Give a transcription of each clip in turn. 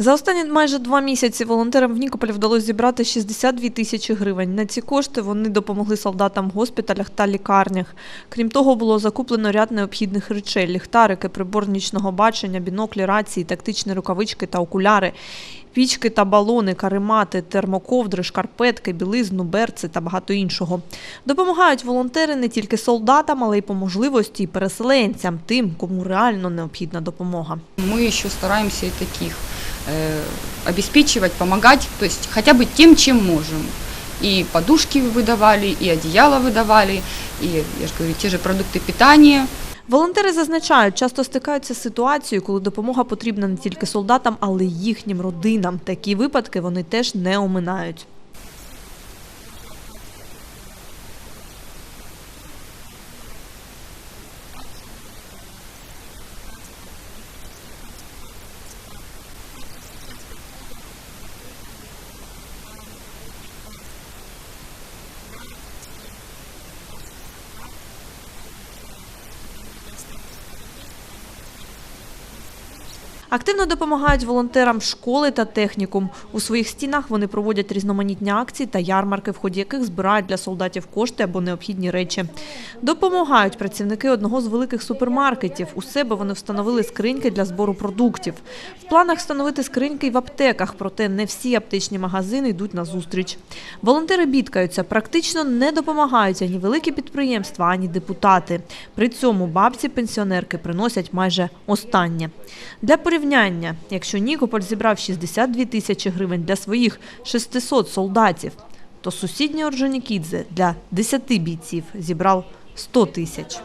За останні майже два місяці волонтерам в Нікополі вдалося зібрати 62 тисячі гривень. На ці кошти вони допомогли солдатам в госпіталях та лікарнях. Крім того, було закуплено ряд необхідних речей: ліхтарики, прибор нічного бачення, біноклі, рації, тактичні рукавички та окуляри. Пічки та балони, каремати, термоковдри, шкарпетки, білизну, берці та багато іншого. Допомагають волонтери не тільки солдатам, але й по можливості і переселенцям, тим, кому реально необхідна допомога. Мы еще стараемся и таких э, обеспечивать, помогать, то есть хотя бы тем, чем можем. И подушки выдавали, и одеяло выдавали, и, я же говорю, те же продукты питания. Волонтери зазначають, часто стикаються з ситуацією, коли допомога потрібна не тільки солдатам, але й їхнім родинам. Такі випадки вони теж не оминають. Активно допомагають волонтерам школи та технікум. У своїх стінах вони проводять різноманітні акції та ярмарки, в ході яких збирають для солдатів кошти або необхідні речі. Допомагають працівники одного з великих супермаркетів. У себе вони встановили скриньки для збору продуктів. В планах встановити скриньки й в аптеках, проте не всі аптечні магазини йдуть на зустріч. Волонтери бідкаються, практично не допомагають ані великі підприємства, ані депутати. При цьому бабці-пенсіонерки приносять майже останнє. Для порівняння, якщо Нікополь зібрав 62 тисячі гривень для своїх 600 солдатів, то сусідній Орджонікідзе для 10 бійців зібрав 100 тисяч.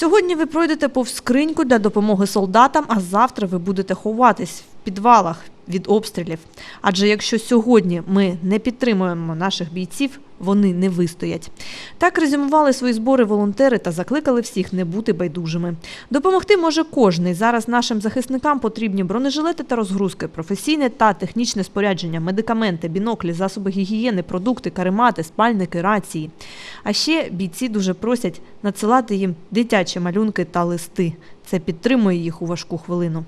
Сьогодні ви пройдете повз скриньку для допомоги солдатам, а завтра ви будете ховатись в підвалах від обстрілів. Адже якщо сьогодні ми не підтримуємо наших бійців, вони не вистоять. Так резюмували свої збори волонтери та закликали всіх не бути байдужими. Допомогти може кожний. Зараз нашим захисникам потрібні бронежилети та розгрузки, професійне та технічне спорядження, медикаменти, біноклі, засоби гігієни, продукти, каремати, спальники, рації. А ще бійці дуже просять надсилати їм дитячі малюнки та листи. Це підтримує їх у важку хвилину.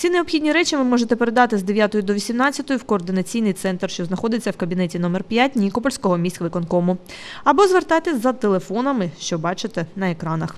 Всі необхідні речі ви можете передати з 9 до 18 в координаційний центр, що знаходиться в кабінеті номер 5 Нікопольського міськвиконкому. Або звертайтесь за телефонами, що бачите на екранах.